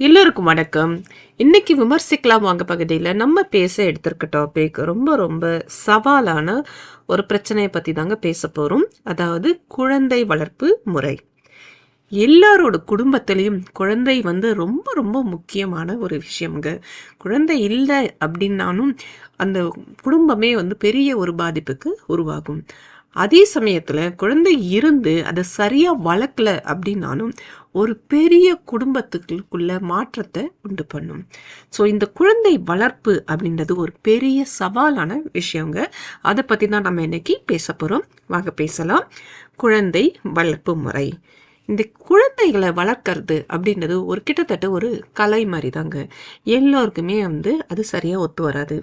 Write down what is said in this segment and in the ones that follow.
எல்லோருக்கும் வணக்கம். இன்னைக்கு விமர்சிக்கலாம் வாங்க பகுதியில் நம்ம பேச எடுத்திருக்க டாபிக் ரொம்ப ரொம்ப சவாலான ஒரு பிரச்சனையை பற்றி தாங்க பேச போகிறோம் அதாவது குழந்தை வளர்ப்பு முறை. எல்லாரோட குடும்பத்திலையும் குழந்தை வந்து ரொம்ப ரொம்ப முக்கியமான ஒரு விஷயம்ங்க. குழந்தை இல்லை அப்படின்னாலும் அந்த குடும்பமே வந்து பெரிய ஒரு பாதிப்புக்கு உருவாகும். அதே சமயத்தில் குழந்தை இருந்து அதை சரியாக வளர்க்கல அப்படின்னாலும் ஒரு பெரிய குடும்பத்துக்குள்ள மாற்றத்தை உண்டு பண்ணும். ஸோ இந்த குழந்தை வளர்ப்பு அப்படின்றது ஒரு பெரிய சவாலான விஷயங்க. அதை பற்றி தான் நம்ம இன்னைக்கு பேச போகிறோம் வாங்க பேசலாம். குழந்தை வளர்ப்பு முறை. இந்த குழந்தைகளை வளர்க்கறது அப்படின்றது ஒரு கிட்டத்தட்ட ஒரு கலை மாதிரி தாங்க எல்லோருக்குமே வந்து அது சரியாக ஒத்து வராது.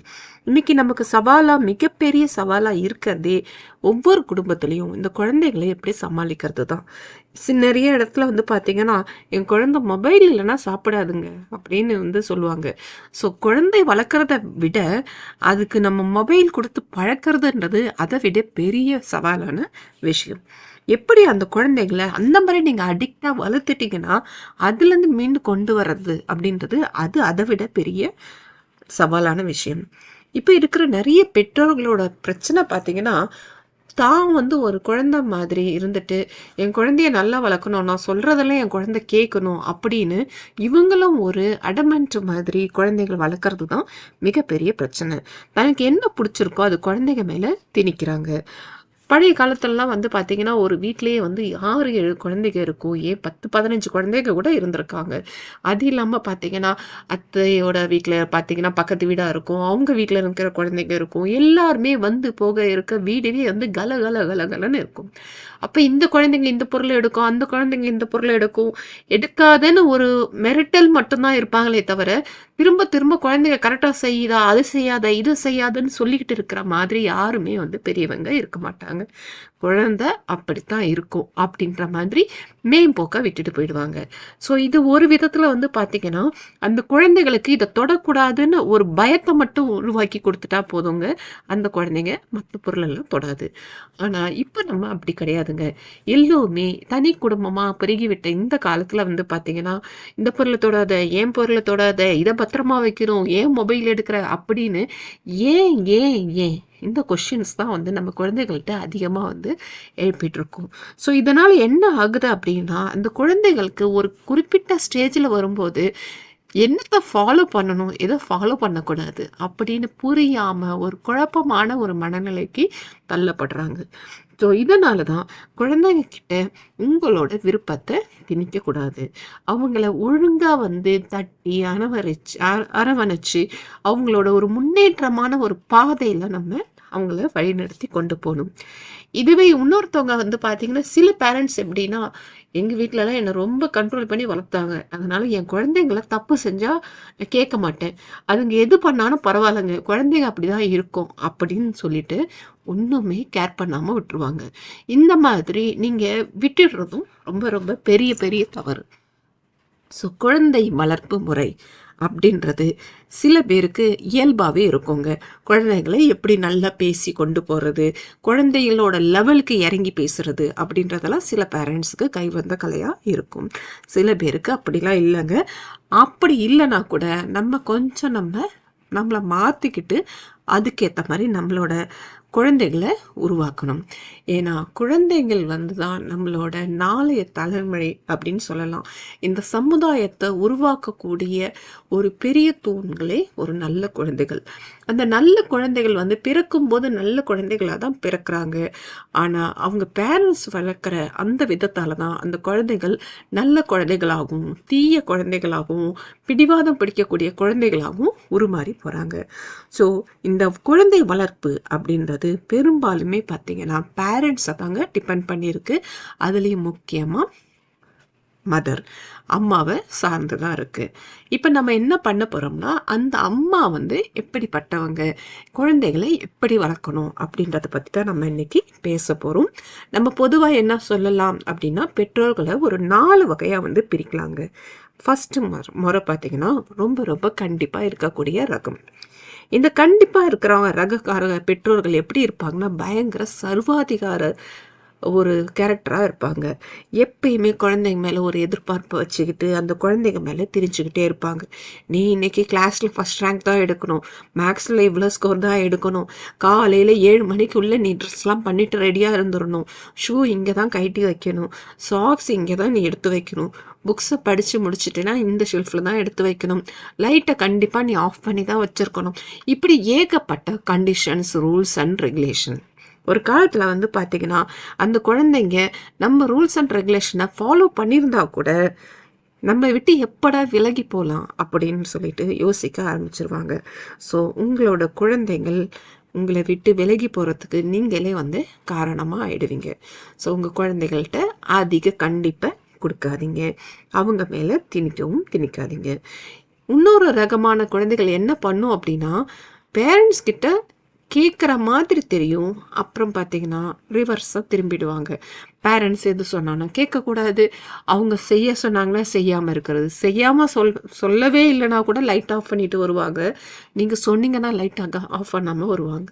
இன்னைக்கு நமக்கு சவாலாக மிகப்பெரிய சவாலாக இருக்கிறதே ஒவ்வொரு குடும்பத்துலேயும் இந்த குழந்தைகளை எப்படி சமாளிக்கிறது தான். நிறைய இடத்துல வந்து பார்த்தீங்கன்னா என் குழந்தை மொபைல் இல்லைன்னா சாப்பிடாதுங்க அப்படின்னு வந்து சொல்லுவாங்க. ஸோ குழந்தை வளர்க்குறத விட அதுக்கு நம்ம மொபைல் கொடுத்து பழக்கிறதுன்றது அதை விட பெரிய சவாலான விஷயம். எப்படி அந்த குழந்தைகளை அந்த மாதிரி நீங்கள் அடிக்டாக வளர்த்துட்டிங்கன்னா அதுலேருந்து மீண்டு கொண்டு வர்றது அப்படின்றது அது அதை விட பெரிய சவாலான விஷயம். இப்போ இருக்கிற நிறைய பெற்றோர்களோட பிரச்சனை பார்த்தீங்கன்னா தான் வந்து ஒரு குழந்தை மாதிரி இருந்துட்டு என் குழந்தைய நல்லா வளர்க்கணும் நான் சொல்கிறதெல்லாம் என் குழந்தை கேட்கணும் அப்படின்னு இவங்களும் ஒரு அடமெண்ட் மாதிரி குழந்தைகள் வளர்க்குறது தான் மிகப்பெரிய பிரச்சனை. தனக்கு என்ன பிடிச்சிருக்கோ அது குழந்தைங்க மேலே திணிக்கிறாங்க. பழைய காலத்துலலாம் வந்து பார்த்திங்கன்னா ஒரு வீட்லேயே வந்து ஆறு ஏழு குழந்தைங்க இருக்கும். ஏன் பத்து பதினஞ்சு குழந்தைங்க கூட இருந்திருக்காங்க. அது இல்லாமல் பார்த்தீங்கன்னா அத்தையோட வீட்டில் பார்த்தீங்கன்னா பக்கத்து வீடாக இருக்கும். அவங்க வீட்டில் இருக்கிற குழந்தைங்க இருக்கும். எல்லாருமே வந்து போக இருக்க வீடுவே வந்து கல கல கல கலன்னு இருக்கும். அப்போ இந்த குழந்தைங்க இந்த பொருளை எடுக்கும் அந்த குழந்தைங்க இந்த பொருளை எடுக்கும். எடுக்காதன்னு ஒரு மிரட்டல் மட்டும்தான் இருப்பாங்களே தவிர திரும்ப திரும்ப குழந்தைங்க கரெக்டாக செய்யுதா அது செய்யாத இது செய்யாதுன்னு சொல்லிக்கிட்டு இருக்கிற மாதிரி யாருமே வந்து பெரியவங்க இருக்க மாட்டாங்க. குழந்தை அப்படித்தான் இருக்கும் அப்படின்ற மாதிரி மேம்போக்க விட்டுட்டு போயிடுவாங்க. ஸோ இது ஒரு விதத்தில் வந்து பார்த்தீங்கன்னா அந்த குழந்தைகளுக்கு இதை தொடக்கூடாதுன்னு ஒரு பயத்தை மட்டும் உருவாக்கி கொடுத்துட்டா போதுங்க. அந்த குழந்தைங்க மற்ற பொருளெல்லாம் தொடாது. ஆனால் இப்போ நம்ம அப்படி கிடையாதுங்க. எல்லோருமே தனி குடும்பமாக பெருகிவிட்ட இந்த காலத்தில் வந்து பார்த்தீங்கன்னா இந்த பொருளை தொடாத ஏன் பொருளை தொடாத இதை பத்திரமா வைக்கணும் ஏன் மொபைல் எடுக்கிற அப்படின்னு ஏன் ஏன் ஏன் இந்த கொஷின்ஸ் தான் வந்து நம்ம குழந்தைகள்கிட்ட அதிகமாக வந்து எழுப்பிட்டுருக்கோம். ஸோ இதனால் என்ன ஆகுது அப்படின்னா அந்த குழந்தைகளுக்கு ஒரு குறிப்பிட்ட ஸ்டேஜில் வரும்போது என்னத்தை ஃபாலோ பண்ணணும் எதை ஃபாலோ பண்ணக்கூடாது அப்படின்னு புரியாமல் ஒரு குழப்பமான ஒரு மனநிலைக்கு தள்ளப்படுறாங்க. ஸோ இதனால தான் குழந்தைங்க கிட்ட உங்களோட விருப்பத்தை திணிக்கக்கூடாது. அவங்கள ஒழுங்காக வந்து தட்டி அனவரைச்சு அ- அரவணைச்சு அவங்களோட ஒரு முன்னேற்றமான ஒரு பாதையில் நம்ம அவங்கள வழிநடத்தி கொண்டு போகணும். இதுவே இன்னொருத்தவங்க வந்து பார்த்தீங்கன்னா சில பேரண்ட்ஸ் எப்படின்னா எங்கள் வீட்டிலலாம் என்னை ரொம்ப கண்ட்ரோல் பண்ணி வளர்த்தாங்க. அதனால என் குழந்தைங்கள தப்பு செஞ்சால் நான் கேட்க மாட்டேன். அதுங்க எது பண்ணாலும் பரவாயில்லைங்க. குழந்தைங்க அப்படி தான் இருக்கும் அப்படின்னு சொல்லிட்டு ஒன்றுமே கேர் பண்ணாமல் விட்டுருவாங்க. இந்த மாதிரி நீங்கள் விட்டுடுறதும் ரொம்ப ரொம்ப பெரிய பெரிய தவறு. ஸோ குழந்தை வளர்ப்பு முறை. அப்படின்றது சில பேருக்கு இயல்பாகவே இருக்குங்க. குழந்தைகளை எப்படி நல்லா பேசி கொண்டு போகிறது குழந்தைகளோட லெவலுக்கு இறங்கி பேசுறது அப்படின்றதெல்லாம் சில பேரண்ட்ஸுக்கு கைவந்த கலையாக இருக்கும். சில பேருக்கு அப்படிலாம் இல்லைங்க. அப்படி இல்லைனா கூட நம்ம கொஞ்சம் நம்ம நம்மளை மாற்றிக்கிட்டு அதுக்கேற்ற மாதிரி நம்மளோட குழந்தைகளை உருவாக்கணும். ஏன்னா குழந்தைகள் வந்து தான் நம்மளோட நாளைய தலைமுறை அப்படின்னு சொல்லலாம். இந்த சமுதாயத்தை உருவாக்கக்கூடிய ஒரு பெரிய தூண்களே ஒரு நல்ல குழந்தைகள். அந்த நல்ல குழந்தைகள் வந்து பிறக்கும்போது நல்ல குழந்தைகளாக தான் பிறக்கிறாங்க. ஆனால் அவங்க பேரண்ட்ஸ் வளர்க்குற அந்த விதத்தால் தான் அந்த குழந்தைகள் நல்ல குழந்தைகளாகவும் தீய குழந்தைகளாகவும் பிடிவாதம் பிடிக்கக்கூடிய குழந்தைகளாகவும் உருமாறி போகிறாங்க ஸோ இந்த குழந்தை வளர்ப்பு அப்படின்றது பெரும்பாலுமே பார்த்திங்கன்னா பேரண்ட்ஸை தாங்க டிபெண்ட் பண்ணியிருக்கு. அதுலேயும் முக்கியமாக மதர் அம்மாவை சார்ந்து தான் இருக்குது இப்போ நம்ம என்ன பண்ண போகிறோம்னா அந்த அம்மா வந்து எப்படிப்பட்டவங்க குழந்தைகளை எப்படி வளர்க்கணும் அப்படின்றத பற்றி தான் நம்ம இன்றைக்கி பேச போகிறோம் நம்ம பொதுவாக என்ன சொல்லலாம் அப்படின்னா பெற்றோர்களை ஒரு நாலு வகையாக வந்து பிரிக்கலாங்க. ஃபஸ்ட்டு முறை முறை பார்த்திங்கன்னா ரொம்ப ரொம்ப கண்டிப்பாக இருக்கக்கூடிய ரகம். இந்த கண்டிப்பாக இருக்கிறவங்க ரகக்காரங்க பெற்றோர்கள் எப்படி இருப்பாங்கன்னா பயங்கர சர்வாதிகார ஒரு கேரக்டராக இருப்பாங்க. எப்பயுமே குழந்தைங்க மேலே ஒரு எதிர்பார்ப்பை வச்சுக்கிட்டு அந்த குழந்தைங்க மேலே திரிஞ்சுக்கிட்டே இருப்பாங்க. நீ இன்னைக்கு கிளாஸில் ஃபஸ்ட் ரேங்க் தான் எடுக்கணும். மேக்ஸில் இவ்வளோ ஸ்கோர் தான் எடுக்கணும். காலையில் ஏழு மணிக்குள்ளே நீ ட்ரெஸ்லாம் பண்ணிட்டு ரெடியாக இருந்துடணும் ஷூ இங்கே தான் கைட்டி வைக்கணும். சாக்ஸ் இங்கே தான் நீ எடுத்து வைக்கணும். புக்ஸை படித்து முடிச்சிட்டேன்னா இந்த ஷெல்ஃபில் தான் எடுத்து வைக்கணும். லைட்டை கண்டிப்பாக நீ ஆஃப் பண்ணி தான் வச்சுருக்கணும். இப்படி ஏகப்பட்ட கண்டிஷன்ஸ் ரூல்ஸ் அண்ட் ரெகுலேஷன் ஒரு காலத்தில் வந்து பார்த்திங்கன்னா அந்த குழந்தைங்க நம்ம ரூல்ஸ் அண்ட் ரெகுலேஷனை ஃபாலோ பண்ணியிருந்தா கூட நம்ம விட்டு எப்படா விலகி போகலாம் அப்படின்னு சொல்லிட்டு யோசிக்க ஆரம்பிச்சிருவாங்க. ஸோ உங்களோட குழந்தைகள் உங்களை விட்டு விலகி போகிறதுக்கு நீங்களே வந்து காரணமாக ஆயிடுவீங்க. ஸோ உங்கள் குழந்தைகள்கிட்ட அதிக கண்டிப்பை கொடுக்காதீங்க. அவங்க மேலே திணிக்கவும் திணிக்காதீங்க. இன்னொரு ரகமான குழந்தைகள் என்ன பண்ணும் அப்படின்னா பேரண்ட்ஸ் கிட்ட கேட்குற மாதிரி தெரியும். அப்புறம் பார்த்தீங்கன்னா ரிவர்ஸாக திரும்பிடுவாங்க. பேரண்ட்ஸ் எது சொன்னாங்கன்னா கேட்கக்கூடாது அவங்க செய்ய சொன்னாங்கன்னா செய்யாமல் இருக்கிறது. செய்யாமல் சொல் சொல்லவே இல்லைனா கூட லைட் ஆஃப் பண்ணிட்டு வருவாங்க. நீங்கள் சொன்னீங்கன்னா லைட் ஆஃப் பண்ணாமல் வருவாங்க.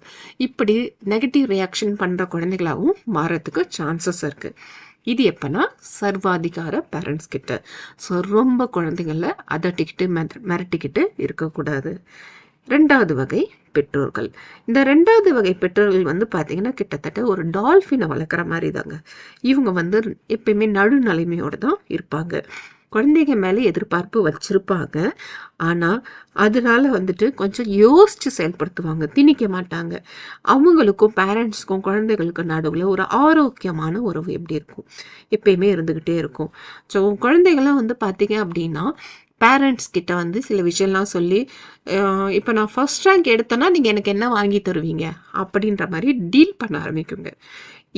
இப்படி நெகட்டிவ் ரியாக்ஷன் பண்ணுற குழந்தைகளாகவும் மாறத்துக்கு சான்சஸ் இருக்குது இது எப்போனா சர்வாதிகார பேரண்ட்ஸ் கிட்ட. ஸோ ரொம்ப குழந்தைங்கள அதட்டிக்கிட்டு மெத மிரட்டிக்கிட்டு இருக்கக்கூடாது. ரெண்டாவது வகை பெற்றோர்கள். இந்த ரெண்டாவது வகை பெற்றோர்கள் வந்து பார்த்தீங்கன்னா கிட்டத்தட்ட ஒரு டால்ஃபினை வளர்க்குற மாதிரி தாங்க இவங்க வந்து எப்பயுமே நடுநிலைமையோடு தான் இருப்பாங்க. குழந்தைங்க மேலே எதிர்பார்ப்பு வச்சுருப்பாங்க. ஆனால் அதனால் வந்துட்டு கொஞ்சம் யோசித்து செயல்படுத்துவாங்க. திணிக்க மாட்டாங்க. அவங்களுக்கும் பேரண்ட்ஸ்க்கும் குழந்தைகளுக்கும் நடுவில் ஒரு ஆரோக்கியமான உறவு எப்படி இருக்கும்? எப்பயுமே இருந்துக்கிட்டே இருக்கும். ஸோ குழந்தைகள்லாம் வந்து பார்த்தீங்க அப்படின்னா பேரண்ட்ஸ் கிட்ட வந்து சில விஷயம்லாம் சொல்லி இப்போ நான் ஃபஸ்ட் ரேங்க் எடுத்தேன்னா நீங்கள் எனக்கு என்ன வாங்கி தருவீங்க? அப்படின்ற மாதிரி டீல் பண்ண ஆரம்பிக்குங்க.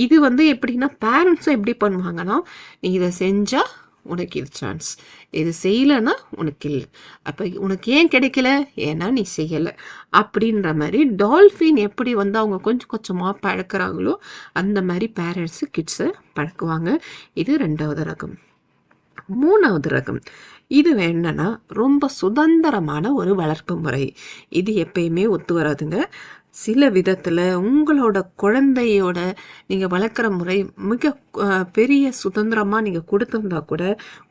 இது வந்து எப்படின்னா பேரண்ட்ஸும் எப்படி பண்ணுவாங்கன்னா நீ இதை செஞ்சால் உனக்கு இது சான்ஸ் இது செய்யலைன்னா உனக்கு இல்லை. அப்போ உனக்கு ஏன் கிடைக்கல? ஏன்னா நீ செய்யலை. அப்படின்ற மாதிரி டால்ஃபின் எப்படி வந்து அவங்க கொஞ்சம் கொஞ்சமாக பழக்கிறாங்களோ அந்த மாதிரி பேரண்ட்ஸு கிட்ஸை பழக்குவாங்க. இது ரெண்டாவது ரகம். மூணாவது ரகம். இது என்னன்னா ரொம்ப சுதந்திரமான ஒரு வளர்ப்பு முறை. இது எப்பயுமே ஒத்து வராதுங்க. சில விதத்தில் உங்களோட குழந்தையோட நீங்கள் வளர்க்குற முறை மிக பெரிய சுதந்திரமாக நீங்கள் கொடுத்துருந்தா கூட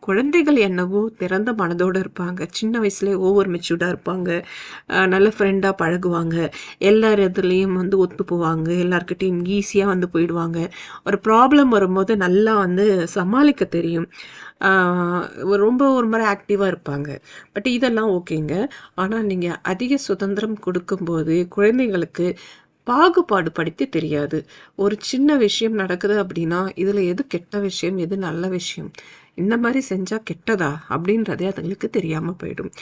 குழந்தைகள் என்னவோ திறந்த மனதோடு இருப்பாங்க. சின்ன வயசுலேயே ஓவர் மெச்சூர்டாக இருப்பாங்க. நல்ல ஃப்ரெண்டாக பழகுவாங்க. எல்லார் இதுலேயும் வந்து ஒத்து போவாங்க. எல்லாருக்கிட்டையும் ஈஸியாக வந்து போயிடுவாங்க. ஒரு ப்ராப்ளம் வரும்போது நல்லா வந்து சமாளிக்க தெரியும். ரொம்ப ஒரு மாதிரி ஆக்டிவாக இருப்பாங்க. பட் இதெல்லாம் ஓகேங்க. ஆனால் நீங்கள் அதிக சுதந்திரம் கொடுக்கும்போது குழந்தைங்களுக்கு பாகுபாடு படுத்தி தெரியாது. ஒரு சின்ன விஷயம் நடக்குது அப்படின்னா இதில் எது கெட்ட விஷயம் எது நல்ல விஷயம்? இந்த மாதிரி செஞ்சால் கெட்டதா? அப்படின்றதே அதுங்களுக்கு தெரியாமல் போயிடும்.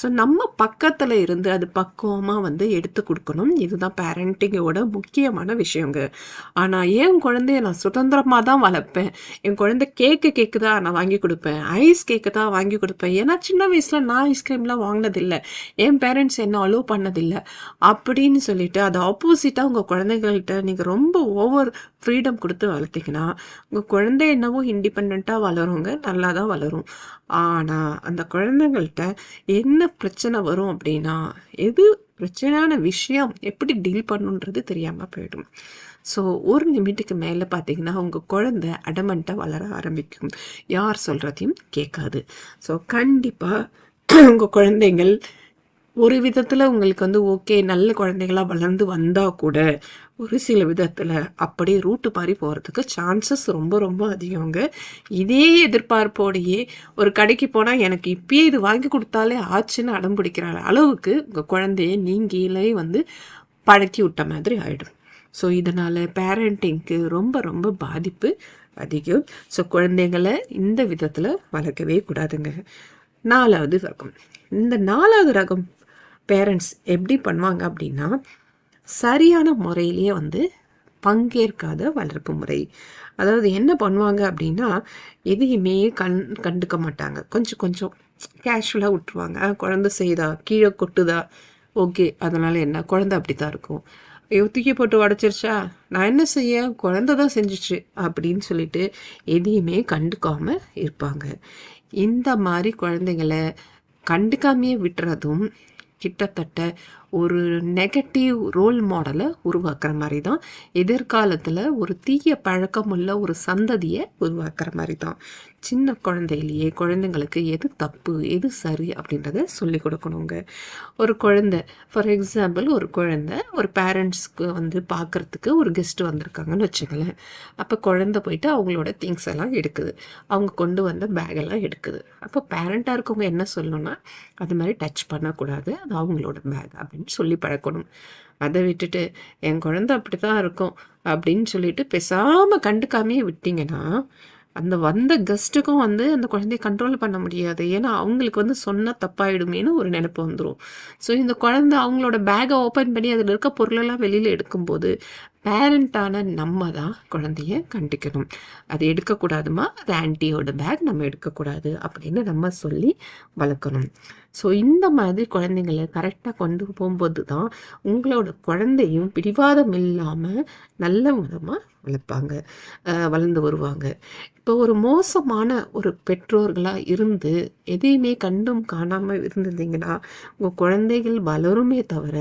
ஸோ நம்ம பக்கத்தில் இருந்து அது பக்குவமாக வந்து எடுத்து கொடுக்கணும். இதுதான் பேரண்டிங்கோட முக்கியமான விஷயங்க. ஆனால் என் குழந்தைய நான் சுதந்திரமாக தான் வளர்ப்பேன். என் குழந்தை கேக்கு கேக்கு நான் வாங்கி கொடுப்பேன். ஐஸ் கேக்கு தான் வாங்கி கொடுப்பேன். ஏன்னா சின்ன வயசில் நான் ஐஸ்கிரீம்லாம் வாங்கினதில்லை. என் பேரண்ட்ஸ் என்ன அலோவ் பண்ணதில்லை. அப்படின்னு சொல்லிட்டு அது ஆப்போசிட்டாக உங்கள் குழந்தைகள்கிட்ட நீங்கள் ரொம்ப ஓவர் ஃப்ரீடம் கொடுத்து வளர்த்திங்கன்னா உங்கள் குழந்தை என்னவோ இண்டிபெண்ட்டாக வளருங்க. நல்லா தான் வளரும். ஆனால் அந்த குழந்தைங்கள்ட்ட என்ன பிரச்சனை வரும் அப்படின்னா எது பிரச்சனையான விஷயம் எப்படி டீல் பண்ணுன்றது தெரியாமல் போயிடும். ஸோ ஒரு நிமிட்டுக்கு மேலே பார்த்தீங்கன்னா உங்கள் குழந்தை அடமெண்ட்டாக வளர ஆரம்பிக்கும். யார் சொல்கிறதையும் கேட்காது. ஸோ கண்டிப்பாக உங்கள் குழந்தைங்கள் ஒரு விதத்தில் உங்களுக்கு வந்து ஓகே நல்ல குழந்தைகளாக வளர்ந்து வந்தால் கூட ஒரு சில விதத்தில் அப்படியே ரூட்டு மாதிரி போகிறதுக்கு சான்சஸ் ரொம்ப ரொம்ப அதிகங்க. இதே எதிர்பார்ப்போடையே ஒரு கடைக்கு போனால் எனக்கு இப்பயே இது வாங்கி கொடுத்தாலே ஆச்சுன்னு அடம் பிடிக்கிற அளவுக்கு உங்கள் குழந்தைய நீங்களே வந்து பழக்கி விட்ட மாதிரி ஆகிடும் ஸோ இதனால் பேரண்டிங்க்கு ரொம்ப ரொம்ப பாதிப்பு அதிகம். ஸோ குழந்தைங்களை இந்த விதத்தில் வளர்க்கவே கூடாதுங்க. நாலாவது ரகம். இந்த நாலாவது ரகம் பேரண்ட்ஸ் எப்படி பண்ணுவாங்க அப்படின்னா சரியான முறையிலேயே வந்து பங்கேற்காத வளர்ப்பு முறை. அதாவது என்ன பண்ணுவாங்க அப்படின்னா எதையுமே கண் கண்டுக்க மாட்டாங்க. கொஞ்சம் கொஞ்சம் கேஷுவலாக விட்டுருவாங்க. குழந்த செய்தா கீழே கொட்டுதா? ஓகே அதனால் என்ன? குழந்த அப்படி தான் இருக்கும். ஐயோ தூக்கி போட்டு உடச்சிருச்சா? நான் என்ன செய்ய? குழந்த தான் செஞ்சிச்சு. அப்படின்னு சொல்லிட்டு எதையுமே கண்டுக்காமல் இருப்பாங்க. இந்த மாதிரி குழந்தைங்களை கண்டுக்காமையே விட்டுறதும் கிட்டத்தட்ட ஒரு நெகட்டிவ் ரோல் மாடலை உருவாக்குற மாதிரி தான் எதிர்காலத்தில் ஒரு தீய பழக்கமுள்ள ஒரு சந்ததியை உருவாக்குற மாதிரி தான் சின்ன குழந்தையிலேயே குழந்தைங்களுக்கு எது தப்பு எது சரி அப்படின்றத சொல்லி கொடுக்கணுங்க. ஒரு குழந்தை ஃபார் எக்ஸாம்பிள் ஒரு குழந்தை ஒரு பேரண்ட்ஸ்க்கு வந்து பார்க்குறதுக்கு ஒரு கெஸ்ட் வந்திருக்காங்கன்னு வச்சுங்களேன் அப்போ குழந்தை போயிட்டு அவங்களோட திங்ஸ் எல்லாம் எடுக்குது. அவங்க கொண்டு வந்த பேகெல்லாம் எடுக்குது. அப்போ பேரண்ட்டாக இருக்கவங்க என்ன சொல்லணும்னா அது மாதிரி டச் பண்ணக்கூடாது. அது அவங்களோட பேக் அப்படின்னு சொல்லி பழக்கணும். அதை விட்டுட்டு என் குழந்தை அப்படி தான் இருக்கும் அப்படின்னு சொல்லிட்டு பேசாமல் கண்டுக்காமையே விட்டிங்கன்னா அந்த வந்த கெஸ்ட்டுக்கும் வந்து அந்த குழந்தைய கண்ட்ரோல் பண்ண முடியாது. ஏன்னா அவங்களுக்கு வந்து சொன்னால் தப்பாயிடுமேனு ஒரு நினைப்பு வந்துடும் ஸோ இந்த குழந்தை அவங்களோட பேக்கை ஓப்பன் பண்ணி அதில் இருக்க பொருளெல்லாம் வெளியில் எடுக்கும்போது பேரண்ட்டான நம்ம தான் குழந்தைய கண்டிக்கணும். அது எடுக்கக்கூடாதுமா? அது ஆன்ட்டியோட பேக் நம்ம எடுக்கக்கூடாது அப்படின்னு நம்ம சொல்லி வளர்க்கணும். ஸோ இந்த மாதிரி குழந்தைங்களை கரெக்டாக கொண்டு போகும்போது தான் உங்களோட குழந்தையும் பிடிவாதம் இல்லாமல் நல்ல விதமாக வளர்ப்பாங்க. வளர்ந்து வருவாங்க. இப்போ ஒரு மோசமான ஒரு பெற்றோர்களாக இருந்து எதையுமே கண்டும் காணாமல் இருந்திருந்தீங்கன்னா உங்கள் குழந்தைகள் வளருமே தவிர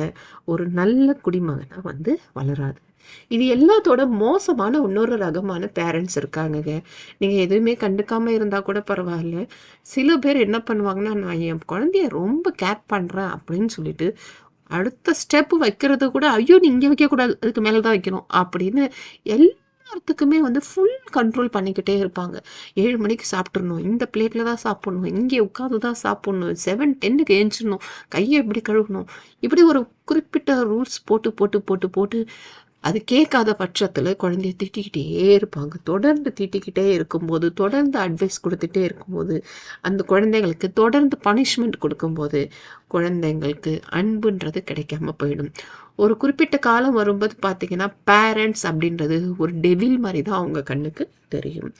ஒரு நல்ல குடிமகனாக வந்து வளராது. இது எல்லாத்தோட மோசமான இன்னொரு ரகமான பேரண்ட்ஸ் இருக்காங்கங்க. நீங்கள் எதுவுமே கண்டுக்காமல் இருந்தால் கூட பரவாயில்ல. சில பேர் என்ன பண்ணுவாங்கன்னா நான் என் குழந்தைய ரொம்ப கேர் பண்ணுறேன் அப்படின்னு சொல்லிட்டு அடுத்த ஸ்டெப் வைக்கிறது கூட ஐயோ நீ இங்கே வைக்கக்கூடாது அதுக்கு மேலே தான் வைக்கணும் அப்படின்னு எல்லாத்துக்குமே வந்து ஃபுல் கண்ட்ரோல் பண்ணிக்கிட்டே இருப்பாங்க. ஏழு மணிக்கு சாப்பிட்றணும் இந்த பிளேட்டில் தான் சாப்பிட்ணும் இங்கே உட்காந்து தான் சாப்பிட்ணும் செவன் டென்னுக்கு ஏஞ்சிடணும் கையை எப்படி கழுவணும் இப்படி ஒரு குறிப்பிட்ட ரூல்ஸ் போட்டு போட்டு போட்டு போட்டு அது கேட்காத பட்சத்தில் குழந்தைய திட்டிக்கிட்டே இருப்பாங்க. தொடர்ந்து திட்டிக்கிட்டே இருக்கும்போது தொடர்ந்து அட்வைஸ் கொடுத்துட்டே இருக்கும்போது அந்த குழந்தைங்களுக்கு தொடர்ந்து பனிஷ்மெண்ட் கொடுக்கும்போது குழந்தைங்களுக்கு அன்புன்றது கிடைக்காம போயிடும். ஒரு குறிப்பிட்ட காலம் வரும்போது பார்த்தீங்கன்னா பேரண்ட்ஸ் அப்படின்றது ஒரு டெவில் மாதிரி தான் அவங்க கண்ணுக்கு தெரியும்.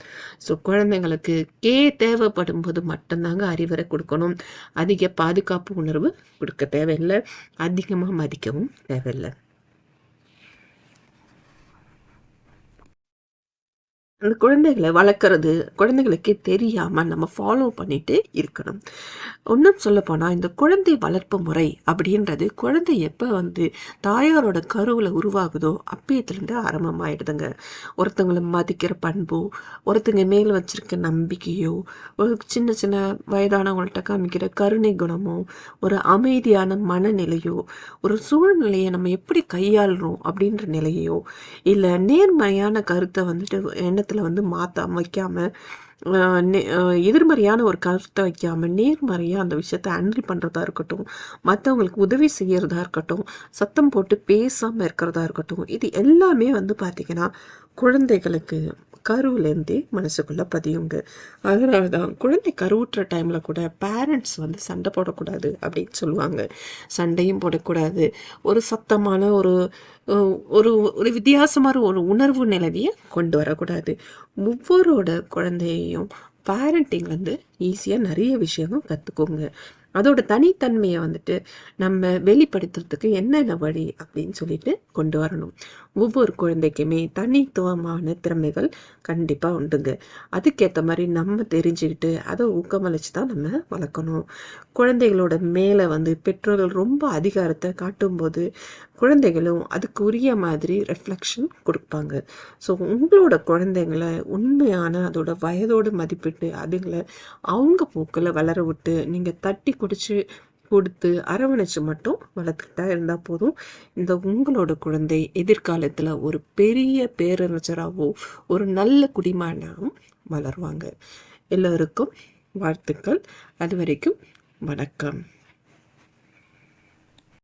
ஸோ குழந்தைங்களுக்கு கே தேவைப்படும் போது மட்டும்தாங்க அறிவுரை கொடுக்கணும். அதிக பாதுகாப்பு உணர்வு கொடுக்க தேவையில்லை. அதிகமாக மதிக்கவும் தேவையில்லை. அந்த குழந்தைகளை வளர்க்குறது குழந்தைகளுக்கே தெரியாமல் நம்ம ஃபாலோ பண்ணிட்டு இருக்கணும். இன்னும் சொல்லப்போனால் இந்த குழந்தை வளர்ப்பு முறை அப்படின்றது குழந்தை எப்போ வந்து தாயாரோட கருவில் உருவாகுதோ அப்பயத்துலேருந்து ஆரம்பமாயிடுதுங்க. ஒருத்தங்களை மதிக்கிற பண்போ ஒருத்தங்க மேல் வச்சுருக்க நம்பிக்கையோ ஒரு சின்ன சின்ன வயதானவங்கள்ட்ட காமிக்கிற கருணை குணமோ ஒரு அமைதியான மனநிலையோ ஒரு சூழ்நிலையை நம்ம எப்படி கையாளுறோம் அப்படின்ற நிலையோ இல்லை நேர்மையான கருத்தை வந்துட்டு என்ன இடத்துல வந்து மாற்ற வைக்காமல் எதிர்மறையான ஒரு கருத்தை வைக்காமல் நேர்மறையாக அந்த விஷயத்தை ஹேண்டில் பண்ணுறதா இருக்கட்டும் மற்றவங்களுக்கு உதவி செய்கிறதா இருக்கட்டும் சத்தம் போட்டு பேசாமல் இருக்கிறதா இருக்கட்டும் இது எல்லாமே வந்து பார்த்திங்கன்னா குழந்தைகளுக்கு கருவிலேருந்தே மனசுக்குள்ளே பதியுங்க. அதனால தான் குழந்தை கருவுற்ற டைமில் கூட பேரண்ட்ஸ் வந்து சண்டை போடக்கூடாது அப்படின்னு சொல்லுவாங்க. சண்டையும் போடக்கூடாது. ஒரு சத்தமான ஒரு ஒரு ஒரு வித்தியாசமான ஒரு உணர்வு நிலவியை கொண்டு வரக்கூடாது. ஒவ்வொருட குழந்தையையும் பேரண்டிங் வந்து ஈஸியாக நிறைய விஷயங்கள் கற்றுக்கோங்க அதோட தனித்தன்மையை வந்துட்டு நம்ம வெளிப்படுத்துறதுக்கு என்னென்ன வழி அப்படின்னு சொல்லிட்டு கொண்டு வரணும். ஒவ்வொரு குழந்தைக்குமே தனித்துவமான திறமைகள் கண்டிப்பாக உண்டுங்க. அதுக்கேற்ற மாதிரி நம்ம தெரிஞ்சுக்கிட்டு அதை ஊக்கமளிச்சு தான் நம்ம வளர்க்கணும். குழந்தைகளோட மேலே வந்து பெற்றோர்கள் ரொம்ப அதிகாரத்தை காட்டும்போது குழந்தைகளும் அதுக்கு உரிய மாதிரி ரெஃப்ளெக்ஷன் கொடுப்பாங்க. ஸோ உங்களோட குழந்தைங்களை உண்மையான அதோட வயதோடு மதிப்பிட்டு அதுங்களை அவங்க போக்கில் வளர விட்டு நீங்கள் தட்டி குடிச்சு கொடுத்து அரவணைச்சு மட்டும் வளர்த்துக்கிட்டா இருந்தால் போதும். இந்த உங்களோட குழந்தை எதிர்காலத்தில் ஒரு பெரிய பேரறிஞராகவோ ஒரு நல்ல குடிமகனாகவும் வளருவாங்க. எல்லோருக்கும் வாழ்த்துக்கள். அது வரைக்கும் வணக்கம்.